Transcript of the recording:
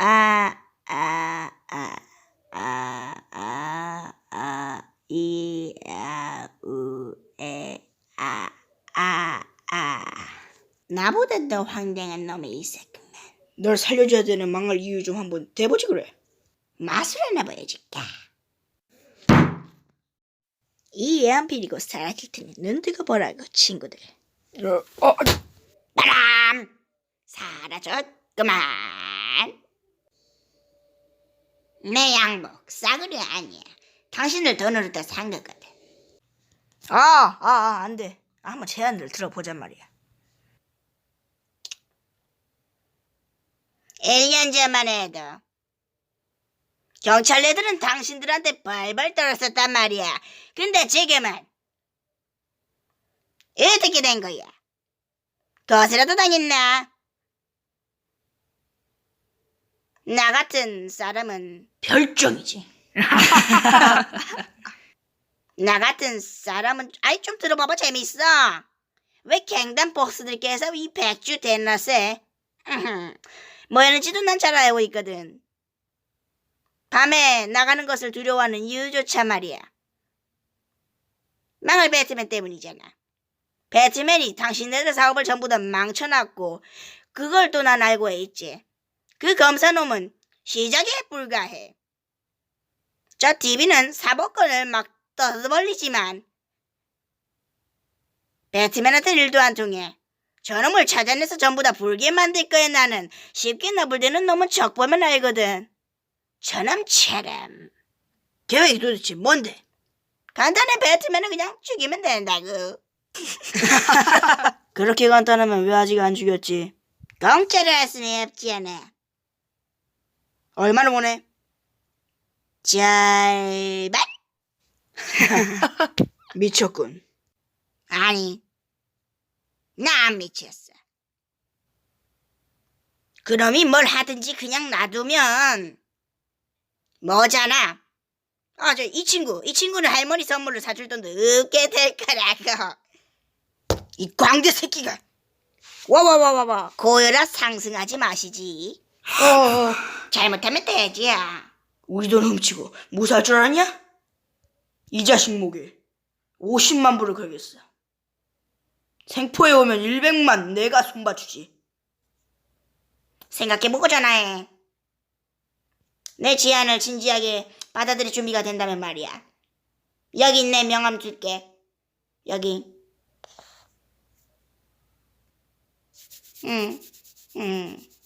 아, 아, 아, 아, 아, 아, 이, 아, 우, 에, 아, 아, 아. 나보다 더 황당한 놈이 있었구만. 널 살려줘야 되는 망할 이유 좀 한번 대보지 그래. 마술 하나 보여줄까? 이 연필이고 사라질 테니 눈 뜨고 보라고 친구들. 어, 어, 바람 사라졌구만. 내 양복 싸구려 아니야. 당신들 돈으로 다 산 거거든. 아, 아, 아, 안 돼. 아, 한번 제안을 들어보잔 말이야. 1년 전만 해도 경찰 애들은 당신들한테 발발 떨었었단 말이야. 근데 지금은 어떻게 된 거야? 거스라도 당했나? 나 같은 사람은 별종이지. 나 같은 사람은 아이 좀 들어봐봐 재밌어. 왜 갱단 복스들께서 이 백주 대낮에 뭐였는지도 난 잘 알고 있거든. 밤에 나가는 것을 두려워하는 이유조차 말이야. 망할 배트맨 때문이잖아. 배트맨이 당신네들 사업을 전부 다 망쳐놨고 그걸 또 난 알고 있지. 그 검사놈은 시작에 불과해. 저 TV는 사법권을 막 떠벌리지만 배트맨한테 일도 안 통해. 저놈을 찾아내서 전부 다 불게 만들 거야 나는. 쉽게 나불대는 놈은 적 보면 알거든. 저놈처럼. 계획이 도대체 뭔데? 간단해 배트맨은 그냥 죽이면 된다고. 그렇게 간단하면 왜 아직 안 죽였지? 공짜로 할 수는 없지 않아. 얼마나 원해? 절반? 미쳤군. 아니, 나 안 미쳤어. 그놈이 뭘 하든지 그냥 놔두면 뭐잖아. 아, 저 이 친구, 이 친구는 할머니 선물을 사줄 돈도 없게 될 거라고. 이 광대 새끼가 와, 와, 와, 와, 와. 고혈압 상승하지 마시지. 어, 어. 잘못하면 돼지야. 우리 돈 훔치고 무사할 줄 아냐? 이 자식 목에 50만 불을 걸겠어. 생포에 오면 100만 내가 손봐주지. 생각해보고 전화해. 내 제안을 진지하게 받아들일 준비가 된다면 말이야. 여기 내 명함 줄게. 여기. 응, 응.